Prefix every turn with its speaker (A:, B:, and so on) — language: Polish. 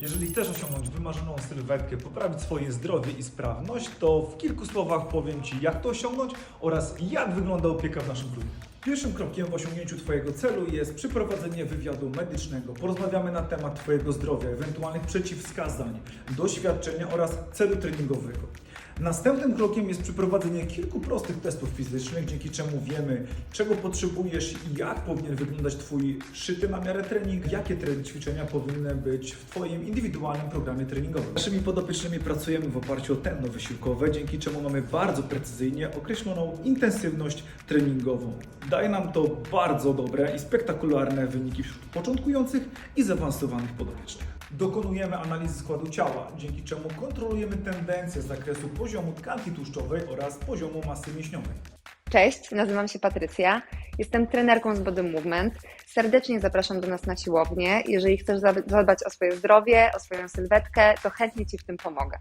A: Jeżeli chcesz osiągnąć wymarzoną sylwetkę, poprawić swoje zdrowie i sprawność, to w kilku słowach powiem Ci, jak to osiągnąć oraz jak wygląda opieka w naszym klubie. Pierwszym krokiem w osiągnięciu Twojego celu jest przeprowadzenie wywiadu medycznego. Porozmawiamy na temat Twojego zdrowia, ewentualnych przeciwwskazań, doświadczenia oraz celu treningowego. Następnym krokiem jest przeprowadzenie kilku prostych testów fizycznych, dzięki czemu wiemy, czego potrzebujesz i jak powinien wyglądać Twój szyty na miarę trening, jakie tre- ćwiczenia powinny być w Twoim indywidualnym programie treningowym. Naszymi podopiecznymi pracujemy w oparciu o tętno wysiłkowe, dzięki czemu mamy bardzo precyzyjnie określoną intensywność treningową. Daje nam to bardzo dobre i spektakularne wyniki wśród początkujących i zaawansowanych podopiecznych. Dokonujemy analizy składu ciała, dzięki czemu kontrolujemy tendencje z zakresu poziomu tkanki tłuszczowej oraz poziomu masy mięśniowej.
B: Cześć, nazywam się Patrycja. Jestem trenerką z Body Movement. Serdecznie zapraszam do nas na siłownię. Jeżeli chcesz za- zadbać o swoje zdrowie, o swoją sylwetkę, to chętnie Ci w tym pomogę.